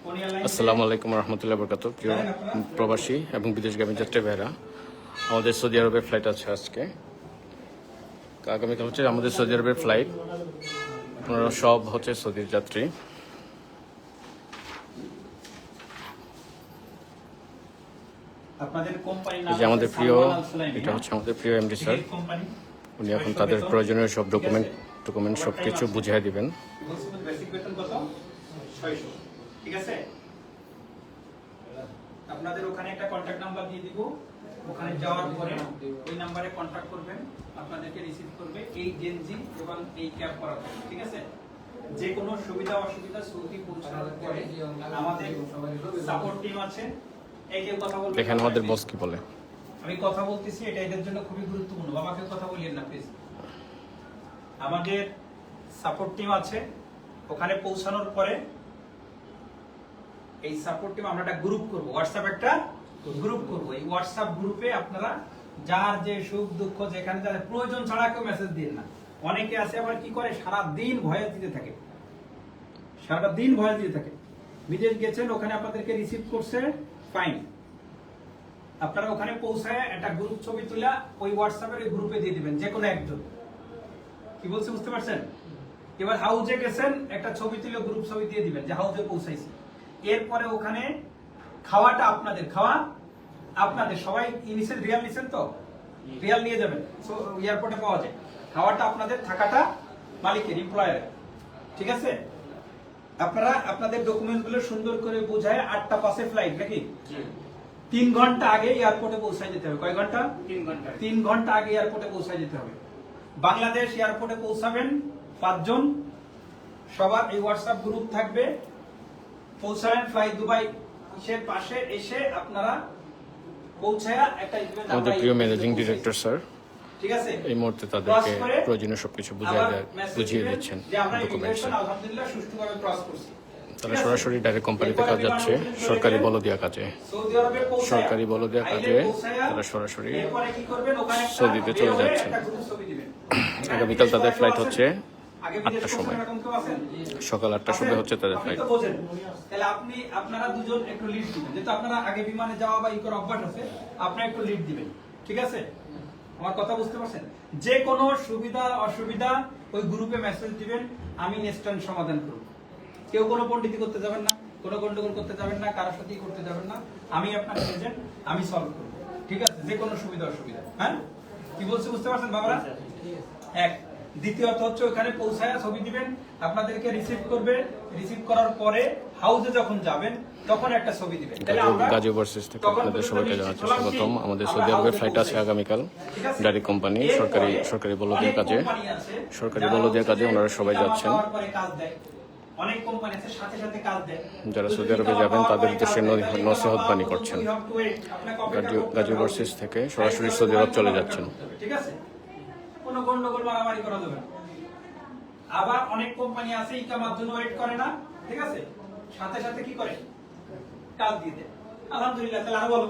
আসসালামু আলাইকুম রহমতুল্লাহ বরকাত প্রিয় প্রবাসী এবং বিদেশগামী যাত্রী ভাইরা আমাদের সৌদি আরবের ফ্লাইট আছে আজকে। আগামীকাল হচ্ছে আমাদের সৌদি আরবের ফ্লাইট আপনারা সব হচ্ছে সৌদির যাত্রী। যে আমাদের প্রিয় এটা হচ্ছে আমাদের প্রিয় এমডি স্যার উনি এখন তাদের প্রয়োজনীয় সব ডকুমেন্ট ডকুমেন্ট সব কিছু বুঝিয়ে দিবেন। বেসিক বেতন কত 600 ঠিক আছে? আপনাদের ওখানে একটা কন্টাক্ট নাম্বার দিয়ে দিব। ওখানে যাওয়ার পরে ওই নাম্বারে কন্টাক্ট করবেন আপনাদেরকে রিসিভ করবে এই জেনজি এবং এই ক্যাব করা ঠিক আছে? যে কোনো সুবিধা অসুবিধা সৌদি পৌঁছানোর পরে আমাদের সাপোর্ট টিম আছে। এই কেউ কথা বলবে দেখেন আমাদের বস কি বলে। আমি কথা বলতেছি এটা এদের জন্য খুবই গুরুত্বপূর্ণ। বাবাকে কথা বলিয়েন না প্লিজ আমাদের সাপোর্ট টিম আছে। ওখানে পৌঁছানোর পরে এই সাপোর্ট টিম আমরা একটা গ্রুপ করব হোয়াটসঅ্যাপ একটা গ্রুপ করব। এই হোয়াটসঅ্যাপ গ্রুপে আপনারা যার যে সুখ, দুঃখ, যেখানে যাদের প্রয়োজন ছাড়া কেউ মেসেজ দিন না। অনেকে আছে আবার কি করে? সারা দিন ভয়ে দিতে থাকে। সারা দিন ভয়ে দিতে থাকে। বিদেশ গেছেন, ওখানে আপনাদেরকে রিসিভ করছে ফাইন আপনারা ওখানে পৌঁছায় একটা গ্রুপ ছবি তুলে ওই হোয়াটসঅ্যাপের ওই গ্রুপে দিয়ে দিবেন যে কোনো একজন। কি বলছে, বুঝতে পারছেন? এবার হাউজে গেছেন, একটা ছবি তুলে গ্রুপ ছবি দিয়ে দিবেন যে হাউজে পৌঁছাইছি। এরপরে ওখানে খাওয়াটা আপনাদের খাওয়া আপনাদের। সবাই ইনিশিয়াল রিয়াল নিছেন তো? রিয়াল নিয়ে যাবেন। সো এয়ারপোর্টে পাওয়া যায়। খাওয়াটা আপনাদের থাকাটা মালিকের এমপ্লয়ারের ঠিক আছে? আপনারা আপনাদের ডকুমেন্টগুলো সুন্দর করে বোঝায় আটটা পাশে ফ্লাইট নাকি? তিন ঘণ্টা আগে এয়ারপোর্টে পৌঁছায় যেতে হবে। কয় ঘণ্টা? তিন ঘণ্টা তিন ঘণ্টা আগে এয়ারপোর্টে পৌঁছায় যেতে হবে। বাংলাদেশ এয়ারপোর্টে পৌঁছাবেন পাঁচজন। সবার এই হোয়াটসঅ্যাপ গ্রুপ থাকবে। পৌঁছাবেন ফ্লাই দুবাই ইসের পাশে এসে আপনারা পৌঁছায়া একটা আমাদের প্রিয় ম্যানেজিং ডিরেক্টর স্যার ঠিক আছে? এই মুহূর্তে তাদেরকে প্রয়োজনীয় সবকিছু বুঝিয়ে বুঝিয়ে দিচ্ছেন ডকুমেন্টস আলহামদুলিল্লাহ সুষ্ঠুভাবে ক্রস করছি। তারা সরাসরি ডাইরেক্ট কোম্পানিতে কাজ যাচ্ছে। সরকারি বলদিয়া কাজে। সরকারি বলদিয়া কাজে তারা সরাসরি সৌদিতে চলে দিবেন। আগামীকাল তাদের ফ্লাইট হচ্ছে আটটার সময়। সকাল আটটার সময় হচ্ছে তাদের ফ্লাইট তাহলে আপনি আপনারা দুজন একটু লিড দিবেন। যেহেতু আপনারা আগে বিমানে যাওয়া বা ই অভ্যাস আছে আপনারা একটু লিড দিবেন। ঠিক আছে? আমার কথা বুঝতে পারছেন? যে কোনো সুবিধা অসুবিধা ওই গ্রুপে মেসেজ দিবেন আমি ইনস্ট্যান্ট সমাধান করব। কেউ কোনো পণ্ডিতি করতে যাবেন না কোনো গন্ডগোল করতে যাবেন না কারোর সাথেই করতে যাবেন না। আমি আপনার এজেন্ট আমি সলভ করব। ঠিক আছে? যে কোনো সুবিধা অসুবিধা। হ্যাঁ? কি বলছি বুঝতে পারছেন বাবারা? এক। দ্বিতীয়ত হচ্ছে ওখানে পৌঁছায় ছবি দিবেন আপনাদেরকে রিসিভ করবে রিসিভ করার পরে হাউসে যখন যাবেন তখন একটা ছবি দিবেন। তাহলে আমরা গাজী থেকে আপনাদের সবাইকে জানাচ্ছি স্বাগতম। আমাদের সৌদি আরবের ফ্লাইট আছে। আগামীকাল? ডাইরেক্ট কোম্পানি সরকারি সরকারি অনেক কাজে। সরকারি হচ্ছে কাজে ওনারা সবাই যাচ্ছেন। পাওয়ার পরে কাজ দেয়। অনেক কোম্পানি আছে সাথে সাথে কাজ দেয়। যারা সৌদি আরবে যাবেন তাদের উদ্দেশ্যে নসিহত বাণী করছেন। গাজী থেকে সরাসরি সৌদি আরব চলে যাচ্ছেন। ঠিক আছে? গন্ডগোল মারামারি করা যাবে। আবার অনেক কোম্পানি আছে ইকামার জন্য ওয়েট করে না, ঠিক আছে? সাথে সাথে কি করে? কাজ দিয়ে দেয়। আলহামদুলিল্লাহ, তাহলে বলো।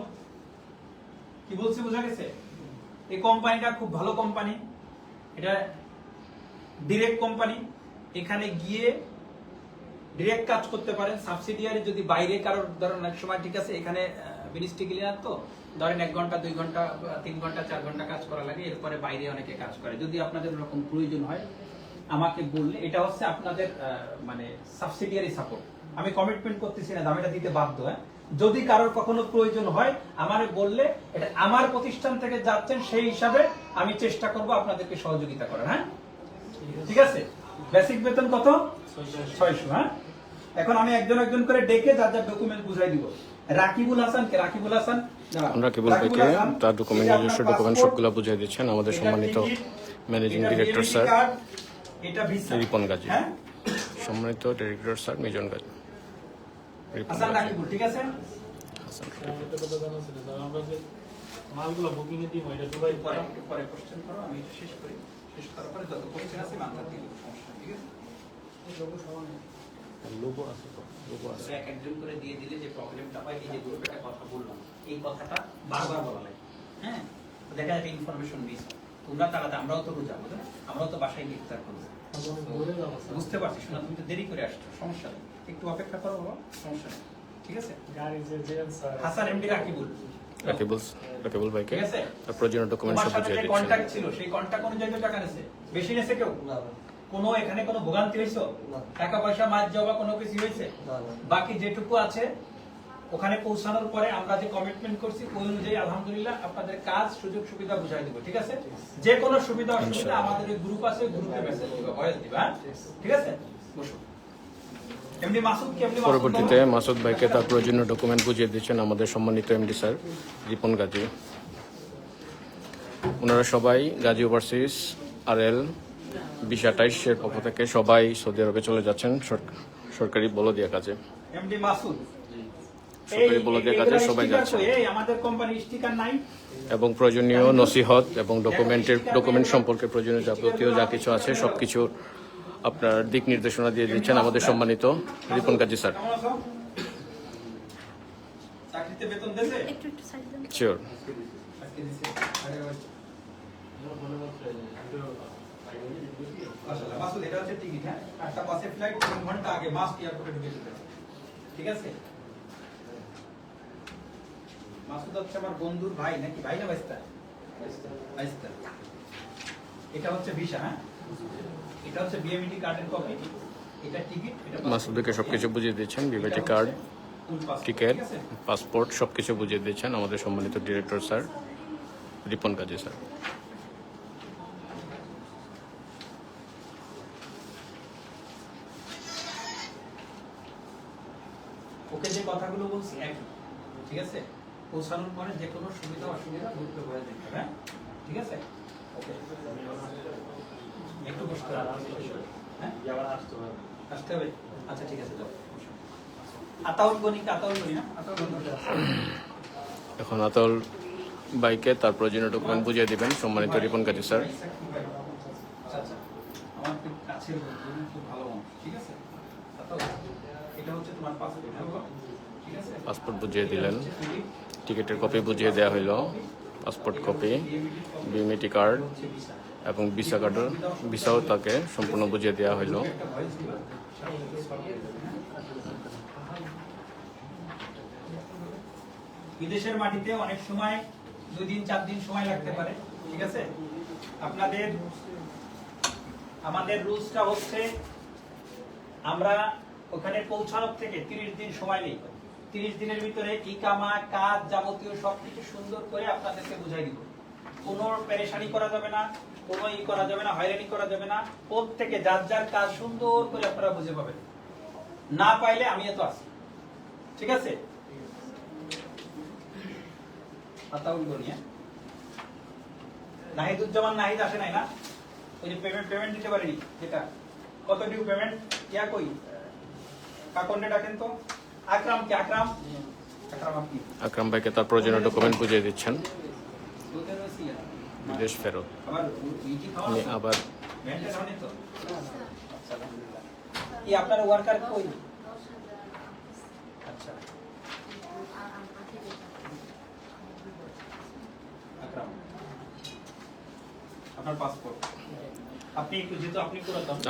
কি বলছি, বোঝা গেছে? এই কোম্পানিটা খুব ভালো কোম্পানি এটা ডিরেক্ট কোম্পানি এখানে গিয়ে ডিরেক্ট কাজ করতে পারেন। সাবসিডিয়ারি যদি বাইরে কারোর, ধরেন, এক সময় ঠিক আছে, এখানে মিনিস্ট্রি তো ধরেন এক ঘণ্টা, দুই ঘণ্টা তিন ঘণ্টা, চার ঘণ্টা কাজ করা লাগে, এরপরে বাইরে অনেকে কাজ করে। যদি আপনাদের ওরকম প্রয়োজন হয়, আমাকে বললে, এটা হচ্ছে আপনাদের মানে সাবসিডিয়ারি সাপোর্ট আমি কমিটমেন্ট করতেছি না, দামিটা দিতে বাধ্য হ্যাঁ? যদি কারোর কখনো প্রয়োজন হয়, আমারে বললে, এটা আমার প্রতিষ্ঠান থেকে যাচ্ছেন, সেই হিসাবে আমি চেষ্টা করব আপনাদেরকে সহযোগিতা করার হ্যাঁ? ঠিক আছে? বেসিক বেতন কত? ছয়শো হ্যাঁ? এখন আমি একজন একজন করে ডেকে যার যার ডকুমেন্ট বুঝাই দিব। রাকিবুল হাসান কে রাকিবুল হাসান। আমরা কেবল ভাইকে তার ডকুমেন্ট নিজস্ব ডকুমেন্ট সবগুলো বুঝিয়ে দিচ্ছেন আমাদের সম্মানিত managing director sir Ripon Gazi. হ্যাঁ? সম্মানিত ডিরেক্টর স্যার মিজন গাজী। ঠিক আছে? মালগুলো বুকিং এ দিই এটা দুবাই পরে পরে কোশ্চেন করো আমি শেষ করি। শেষ করার পরে যত কোশ্চেন আছে মাথা দিয়ে সমস্যা ঠিক আছে? লোগো আছে তো আছে এক একজন করে দিয়ে দিলে যে প্রবলেমটা হয় এই যে গ্রুপে একটা কথা বললাম এই কথাটা বারবার বলা লাগে। হ্যাঁ? দেখা যাবে ইনফরমেশন মিস তোমরা তারা আমরাও তো বুঝাবো না আমরাও তো বাসায় গিয়ে ইফতার করব। বুঝতে পারছি শোনা তুমি তো দেরি করে আসছো সমস্যা নেই। একটু অপেক্ষা করো বাবা সমস্যা নেই। ঠিক আছে? হাসান এমডি রাকিবুল। রাকিবুল রাকিবুল ভাইকে ঠিক আছে? তার প্রয়োজনীয় ডকুমেন্ট সব বুঝিয়ে যে কন্ট্যাক্ট ছিল সেই কন্ট্যাক্ট অনুযায়ী তো টাকা নেছে। বেশি নেছে কেউ? কোনো এখানে কোনো ভোগান্তি হয়েছে? টাকা পয়সা মাছ যাওয়া কোনো কিছু হয়েছে? বাকি যেটুকু আছে ওখানে পৌঁছানোর পরে আমরা যে কমিটমেন্ট করছি ওই অনুযায়ী আলহামদুলিল্লাহ আপনাদের কাজ সুযোগ সুবিধা বুঝাই দেবো ঠিক আছে? যে কোনো সুবিধা অসুবিধা আমাদের গ্রুপ আছে গ্রুপে মেসেজ দিবা ভয়েস দিবা হ্যাঁ? ঠিক আছে। বসো। এমনি মাসুদ কি এমনি মাসুদ পরবর্তীতে মাসুদ ভাইকে তার প্রয়োজনীয় ডকুমেন্ট বুঝিয়ে দিচ্ছেন আমাদের সম্মানিত এমডি স্যার রিপন গাজী। ওনারা সবাই গাজী ওভারসিজ আর এল বিশ আঠাইশের পক্ষ থেকে সবাই সৌদি আরবে চলে যাচ্ছেন। সরক- সরকারি বলদিয়া কাজে। এমডি মাসুদ সরকারি এই- বলদিয়া কাজে সবাই sticker যাচ্ছেন। আমাদের কোম্পানির স্টিকার নাই। এবং প্রয়োজনীয় নসিহত এবং ডকুমেন্টের ডকুমেন্ট সম্পর্কে প্রয়োজনীয় যাবতীয় যা কিছু আছে সব কিছু আপনার দিক নির্দেশনা দিয়ে দিচ্ছেন আমাদের সম্মানিত রিপন গাজী স্যার। কেমন আছো চাকরিতে বেতন দেছে একটু একটু সাইড দেন শিওর আজকে দিছে আরে ওই মাশাআল্লাহ মাসুদ এটা হচ্ছে টিকিট হ্যাঁ আটটা পাঁচে ফ্লাইট ঘণ্টা আগে মাস্ট এয়ারপোর্টে ঢুকে যেতে হবে। ঠিক আছে? মাসুদ হচ্ছে আমার বন্ধুর ভাই নাকি ভাই না বাইস্তা বাইস্তা এটা হচ্ছে ভিসা হ্যাঁ? এটা হচ্ছে বিএমইডি কার্ডের কপি এটা টিকিট এটা মাসুদকে সবকিছু বুঝিয়ে দিচ্ছেন বিবেটি কার্ড পাসপোর্ট, টিকিট? পাসপোর্ট সবকিছু বুঝিয়ে দিচ্ছেন আমাদের সম্মানিত director sir Ripon Kazi sir okay যে কথাগুলো বলছি একই। ঠিক আছে? পৌঁছানোর পরে যে কোনো সুবিধা অসুবিধা হয়ে যেতে হবে হ্যাঁ? ঠিক আছে? ওকে। একটু বসতে হ্যাঁ? আসতে হবে। আচ্ছা ঠিক আছে যাও। আতাউল আতাউল না আতাউল এখন আতল বাইকে তার প্রয়োজনীয় ডকুমেন্ট বুঝিয়ে দিবেন। সম্মানিত রিপন কাজী স্যার। আচ্ছা আচ্ছা। আমার খুব কাছের বন্ধু খুব ভালো মানুষ ঠিক আছে আতাউল, এটা হচ্ছে তোমার পাসপোর্ট বুঝিয়ে দিলেন। টিকিটের কপি বুঝিয়ে দেওয়া হইল। পাসপোর্ট কপি বিএমইটি কার্ড এবং ভিসা কার্ডের ভিসাও তাকে সম্পূর্ণ বুঝিয়ে দেওয়া হইল। বিদেশের মাটিতে অনেক সময় দুই দিন চার দিন সময় লাগতে পারে। ঠিক আছে? আপনাদের আমাদের রুলসটা হচ্ছে আমরা ওখানে পৌঁছানোর থেকে তিরিশ দিন সময় নেই। তিরিশ দিনের ভিতরে ইকামা, কাজ যাবতীয় সবকিছু সুন্দর করে আপনাদেরকে বুঝাই দিব। কোনো পেরেশানি করা যাবে না, কোনো ই করা যাবে না, হয়রানি করা যাবে না। প্রত্যেকে যার যার কাজ সুন্দর করে আপনারা বুঝে পাবেন। না পাইলে আমি তো আছি। ঠিক আছে? হ্যাঁ? নাহিদুজ্জামান নাহিদ আসে নাই না? ওই যে পেমেন্ট পেমেন্ট দিতে পারেনি, যেটা। কত ডিউ পেমেন্ট ইয়া কই? কাকন্ডে ডাকেন তো আকরাম কি? আকরাম? আকরাম আপনি? আকরাম ভাইকে তার প্রয়োজনীয় ডকুমেন্ট বুঝিয়ে দিচ্ছেন। বিদেশ ফেরত। আছে? আবার। কি আপনার ওয়ার্কার কই? আচ্ছা। আপনার পাসপোর্ট আপনি একটু যেহেতু আপনি পুরাতন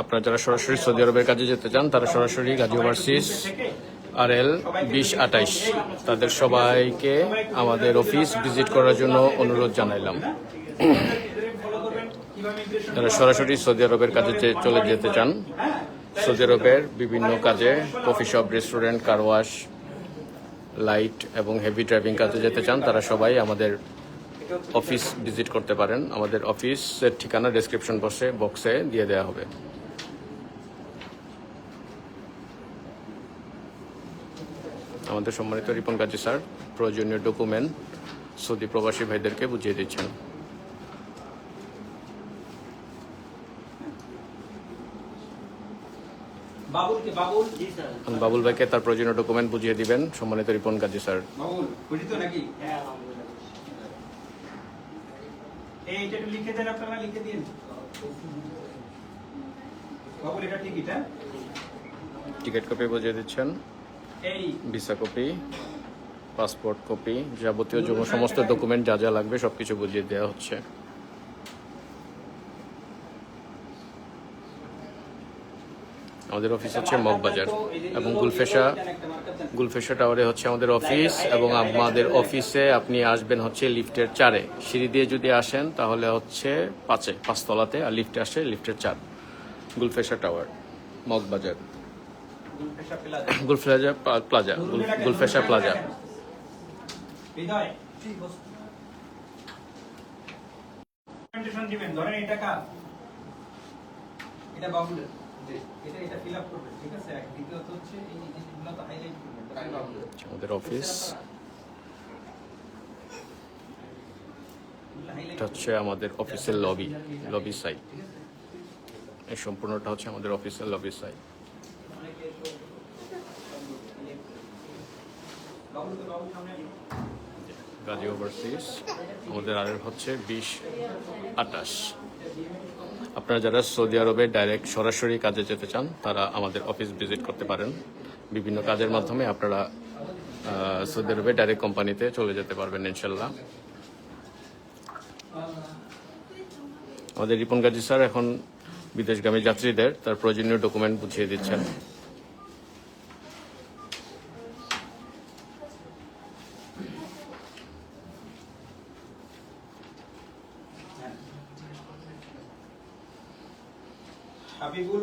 আপনারা যারা সরাসরি সৌদি আরবের কাজে যেতে চান, তারা সরাসরি গাজী ওভারসিজ আর এল বিশ আঠাইশ। তাদের সবাইকে আমাদের অফিস ভিজিট করার জন্য অনুরোধ জানাইলাম। যারা সরাসরি সৌদি আরবের কাজে চলে যেতে চান, সৌদি আরবের বিভিন্ন কাজে, coffee shop, restaurant, car wash, light এবং হেভি ড্রাইভিং কাজে যেতে চান, তারা সবাই আমাদের অফিস ভিজিট করতে পারেন। আমাদের অফিসের ঠিকানা ডেসক্রিপশন বক্সে বক্সে দিয়ে দেওয়া হবে। আমাদের সম্মানিত রিপন কাজী স্যার প্রয়োজনীয় ডকুমেন্ট সৌদি প্রবাসী ভাইদেরকে বুঝিয়ে দিচ্ছেন। বাবুল? কি বাবুল এখন বাবুল ভাইকে তার প্রয়োজনীয় ডকুমেন্ট বুঝিয়ে দিবেন সম্মানিত রিপন কাজী স্যার। বাবুল নাকি? এই এটা একটু লিখে দেন আপনারা লিখে দিন। বাবুল এটা টিকিট হ্যাঁ? টিকিট কপি বুঝিয়ে দিচ্ছেন। এই। ভিসা কপি পাসপোর্ট কপি যাবতীয় যুব সমস্ত ডকুমেন্ট যা যা লাগবে সবকিছু বুঝিয়ে দেওয়া হচ্ছে। আমাদের অফিস হচ্ছে মগবাজার এবং গুলফেশা গুলফেশা টাওয়ারে হচ্ছে আমাদের অফিস এবং আমাদের অফিসে আপনি আসবেন হচ্ছে লিফটের চারে। সিঁড়ি দিয়ে যদি আসেন তাহলে হচ্ছে পাঁচে, পাঁচতলাতে আর লিফটে আসে লিফটের চার, Gulfesha tower Moghbazar. Gulfesha plaza. Gulfesha plaza ধরেন এটা এটা বাবুলের এটা এটা ফিল আপ করবেন ঠিক আছে? এক দ্বিতীয়ত হচ্ছে এই জিনিসগুলো তো হাইলাইট করবেন এটা বাবুলের আমাদের অফিস এটা হচ্ছে আমাদের অফিসের লবি লবি সাইড এই সম্পূর্ণটা হচ্ছে আমাদের অফিসের লবি আসুন। গাজী ওভারসিজ আমাদের আর হচ্ছে বিশ আটাশ আপনারা যারা সৌদি আরবে ডাইরেক্ট সরাসরি কাজে যেতে চান, তারা আমাদের অফিস ভিজিট করতে পারেন। বিভিন্ন কাজের মাধ্যমে আপনারা সৌদি আরবে ডাইরেক্ট কোম্পানিতে চলে যেতে পারবেন ইনশাল্লাহ আমাদের রিপন গাজী স্যার এখন বিদেশগামী যাত্রীদের তার প্রয়োজনীয় ডকুমেন্ট বুঝিয়ে দিচ্ছেন।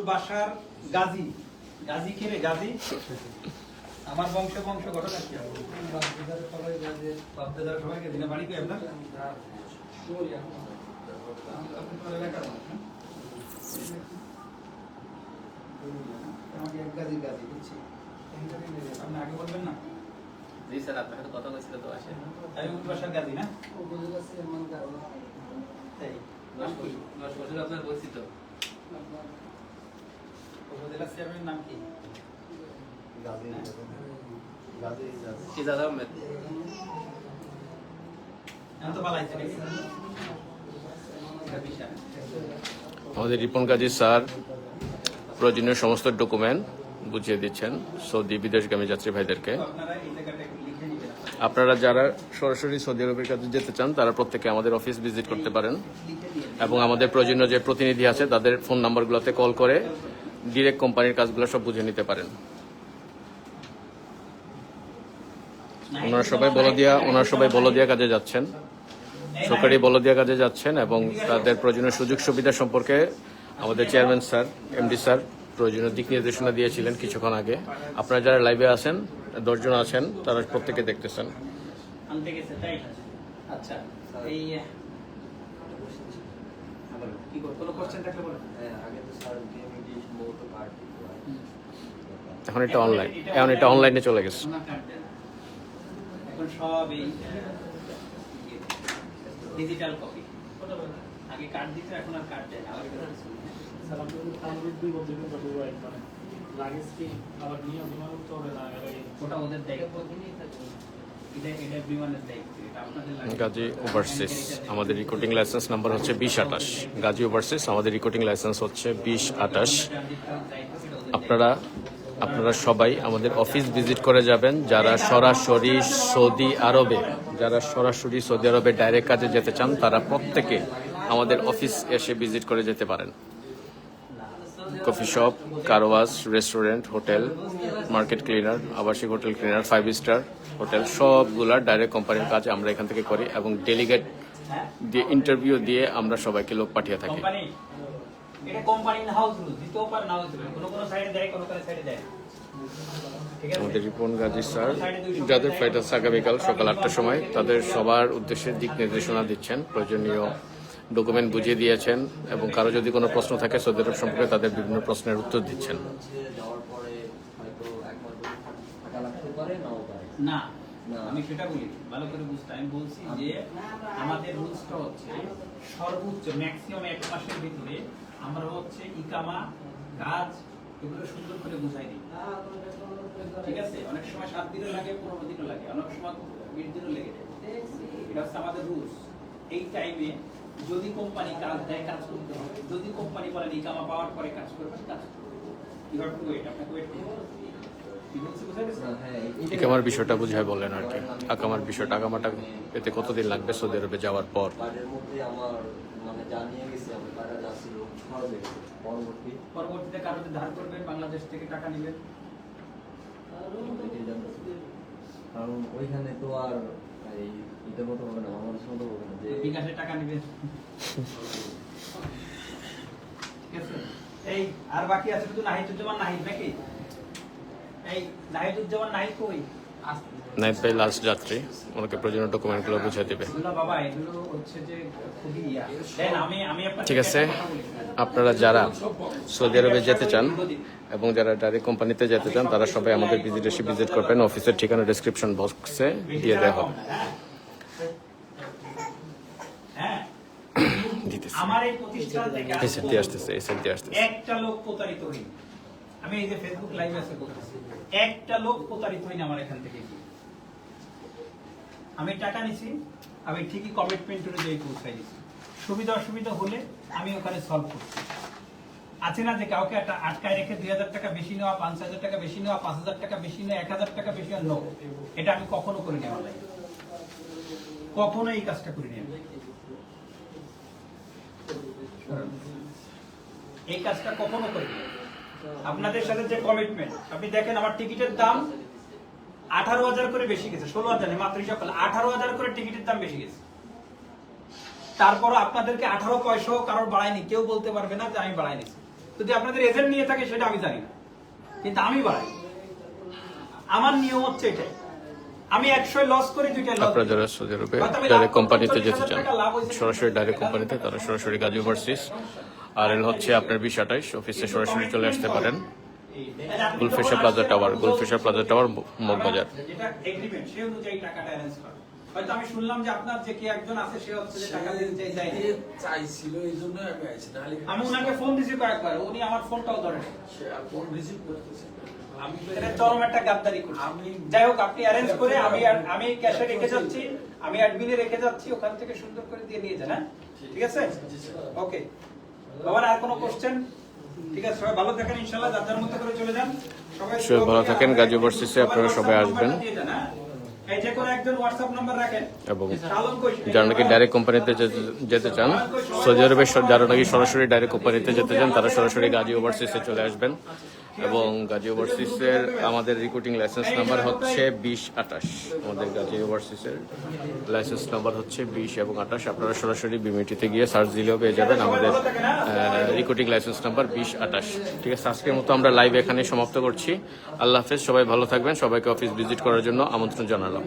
বাসার গাজী। গাজী কে রে গাজী? আমার বংশ বংশ ঘটনা কি? বাপদাদার সবাই গাজী না বাড়ি কি আপনার? আমাকে এক গাজী গাজী বুঝছি আপনি আগে বলবেন না? জি স্যার আপনার সাথে কথা হয়েছিল তো গাজী না? তাই। দশ বছর আপনার পরিচিত উপজেলা চেয়ারম্যানের নাম কি? আহমেদ? বিশাল। আমাদের রিপন গাজী স্যার প্রয়োজনীয় সমস্ত ডকুমেন্ট বুঝিয়ে দিচ্ছেন সৌদি বিদেশগামী যাত্রী ভাইদেরকে। আপনারা যারা সরাসরি সৌদি আরবের কাছে যেতে চান তারা প্রত্যেকে আমাদের অফিস ভিজিট করতে পারেন। এবং আমাদের প্রয়োজনীয় যে প্রতিনিধি আছে তাদের ফোন নাম্বারগুলোতে কল করে ডিরেক্ট কোম্পানির কাজগুলো সব বুঝে নিতে পারেন। ওনারা সবাই বলদিয়া, ওনারা সবাই বলদিয়া কাজে যাচ্ছেন। সরকারি বলদিয়া কাজে যাচ্ছেন এবং তাদের প্রয়োজনীয় সুযোগ সুবিধা সম্পর্কে আমাদের চেয়ারম্যান স্যার, এমডি স্যার প্রয়োজনীয় দিক নির্দেশনা দিয়েছিলেন কিছুক্ষণ আগে। আপনারা যারা লাইভে আছেন, দশজন আছেন, তারা প্রত্যেকে দেখতেছেন। আচ্ছা কি কোনো কোশ্চেন থাকলে বলেন। এখন এটা অনলাইন এখন এটা অনলাইনে চলে গেছে। এখন সব এই ডিজিটাল কপি আগে কার্ড দিত এখন আর কার্ড দেয় না। স্যার আপনি আমাদের দুই বছর কিন্তু মানে লাগেজ কি আবার নিয়ে বিমান উঠতে হবে না আগে ওটা ওদের দায়িত্ব। এটা এটা বিমানের লাগে গাজী ওভারসিস, আমাদের রিকর্ডিং লাইসেন্স নাম্বার হচ্ছে বিশ আটাশ গাজী ওভারসিস, আমাদের রিকর্ডিং লাইসেন্স হচ্ছে বিশ আটাশ আপনারা আপনারা সবাই আমাদের অফিস ভিজিট করে যাবেন, যারা সরাসরি সৌদি আরবে, যারা সরাসরি সৌদি আরবে ডাইরেক্ট কাজে যেতে চান, তারা প্রত্যেকে আমাদের অফিস এসে ভিজিট করে যেতে পারেন। Coffee shop car wash restaurant hotel market cleaner আবাসিক hotel cleaner five star hotel সবগুলা ডাইরেক্ট কোম্পানির কাজ আমরা এখান থেকে করি এবং ডেলিগেট দিয়ে ইন্টারভিউ দিয়ে আমরা সবাইকে লোক পাঠিয়ে থাকি। আমাদের রিপন গাজী স্যার যাদের ফ্লাইট আছে আগামীকাল সকাল আটটার সময় তাদের সবার উদ্দেশ্যে দিক নির্দেশনা দিচ্ছেন প্রয়োজনীয় ডকুমেন্ট বুঝিয়ে দিয়েছেন এবং কারও যদি কোনো প্রশ্ন থাকে সৌদি আরব সম্পর্কে তাদের বিভিন্ন প্রশ্নের উত্তর দিচ্ছেন। না না। আমি সেটা বলি ভালো করে বুঝতে আমি বলছি যে আমাদের রুলসটা হচ্ছে সর্বোচ্চ ম্যাক্সিমাম এক মাসের ভিতরে আমরা হচ্ছে ইকামা কাজ এগুলো সুন্দর করে বুঝাই দিই। ঠিক আছে? অনেক সময় সাত দিনও লাগে পনেরো দিনও লাগে অনেক সময় বিশ দিনও লেগে যায়। এটা হচ্ছে আমাদের রুলস। এই টাইমে যদি কোম্পানি কাজ দেয় কাজ করতে হবে। যদি কোম্পানি বলেন ইকামা পাওয়ার পরে কাজ করবেন কাজ করবেন। ইউ হ্যাভ টু ওয়েট আপনাকে ওয়েট করতে হবে। একামার বিষয়টা বুঝায় বলেন আর কি। আকামার বিষয়টা আকামাটা পেতে কতদিন লাগবে সৌদি আরবে যাওয়ার পর? বাড়ির মধ্যে আমার জানিয়ে গেছে আমার কারা যাচ্ছিল খরচ গেছে পরবর্তী পরবর্তীতে কারোতে ধার করবেন? বাংলাদেশ থেকে টাকা নেবেন কারণ ওইখানে তো আর এই ইটার মতো হবে না বাংলাদেশের মতো হবে না যে বিকাশে টাকা নেবেন ঠিক আছে? এই আর বাকি আছে শুধু নাহিদ নাকি এই নাহিদ আসতে নাইট বাই লাস্ট যাত্রী ওনাকে প্রয়োজনীয় ডকুমেন্টগুলো বুঝিয়ে দেবে। ঠিক আছে। আপনারা যারা সৌদি আরবে যেতে চান এবং যারা ডাইরেক্ট কোম্পানিতে যেতে চান তারা সবাই আমাদের ভিজিট এসে ভিজিট করবেন। অফিসের ঠিকানা ডিসক্রিপশন বক্সে দিয়ে দেওয়া হবে। হ্যাঁ। দিতেছি। আমার এই প্রতিষ্ঠান থেকে দিয়ে আসতেছে এই দিয়ে আসতেছে। একটা লোক প্রতারিত হই আমি এই যে ফেসবুক লাইভ আছে একটা লোক প্রতারিত হইনি আমার এখান থেকে। আমি টাকা নিছি, আমি ঠিকই কমিটমেন্ট অনুযায়ী পৌঁছাই দিছি। সুবিধা অসুবিধা হলে আমি ওখানে সলভ করছি। আছে না যে কাউকে একটা আটকায় রেখে দুই হাজার টাকা বেশি নেওয়া, পাঁচ হাজার টাকা বেশি নেওয়া, পাঁচ হাজার টাকা বেশি নেওয়া, এক হাজার টাকা বেশি নেওয়া। এটা আমি কখনো করিনি নেওয়া এ। কখনো এই কাজটা করিনি আমি। এই কাজটা কখনো করিনি। আপনাদের সাথে যে কমিটমেন্ট আপনি দেখেন আমার টিকিটের দাম আঠারো হাজার করে বেশি গেছে ষোলো হাজার মাত্র হিসাব করলে আঠারো হাজার করে টিকিটের দাম বেশি গেছে। তারপর আপনাদেরকে আঠারো পয়সাও কারোর বাড়ায়নি কেউ বলতে পারবে না যে আমি বাড়াই নিছি যদি আপনাদের এজেন্ট নিয়ে থাকে সেটা আমি জানি না কিন্তু আমি বাড়াই। আমার নিয়ম হচ্ছে এটাই। আমি একশো লস করি দুইটা লস আপনারা যারা সৌদি আরবে ডাইরেক্ট কোম্পানিতে যেতে চান সরাসরি ডাইরেক্ট কোম্পানিতে তারা সরাসরি গাজী ওভারসিস আর এল হচ্ছে আপনার বিশ আঠাইশ অফিসে সরাসরি চলে আসতে পারেন Gulfisha plaza tower Gulfisha plaza tower agreement সেই অনুযায়ী টাকাটা অ্যারেঞ্জ হয়তো আমি শুনলাম যে আপনার যে একজন আছে সে হচ্ছে আমি ওনাকে ফোন উনি আমার ফোনটাও ধরেন আমি চরম একটা আমি- আপনি অ্যারেঞ্জ করে আমি আমি ক্যাশে রেখে যাচ্ছি আমি অ্যাডমিনে রেখে যাচ্ছি ওখান থেকে সুন্দর করে দিয়ে নিয়ে যান হ্যাঁ ঠিক আছে ওকে বাবার আর কোনো কোশ্চেন ঠিক আছে সবাই ভালো থাকেন ইনশাআল্লাহ যার যার মতো করে চলে যান। সবাই সবাই ভালো থাকেন, গাজী সিসে আপনারা সবাই আসবেন। হ্যাঁ? এবং যারা নাকি ডাইরেক্ট কোম্পানিতে যেতে- যেতে চান সৌদি আরবে যারা নাকি সরাসরি ডাইরেক্ট কোম্পানিতে যেতে চান তারা সরাসরি গাজী ওভারসিসে চলে আসবেন। এবং গাজী ওভারসিসের আমাদের রিক্রুটিং লাইসেন্স নাম্বার হচ্ছে বিশ আঠাশ। আমাদের গাজী ওভারসিসের লাইসেন্স নাম্বার হচ্ছে বিশ এবং আঠাশ। আপনারা সরাসরি বিমিটিতে গিয়ে সার্চ দিলেও পেয়ে যাবেন আমাদের রিক্রুটিং লাইসেন্স নাম্বার বিশ আঠাশ। ঠিক আছে, আজকের মতো আমরা লাইভ এখানে সমাপ্ত করছি। আল্লাহ হাফেজ, সবাই ভালো থাকবেন। সবাইকে অফিস ভিজিট করার জন্য আমন্ত্রণ জানালাম।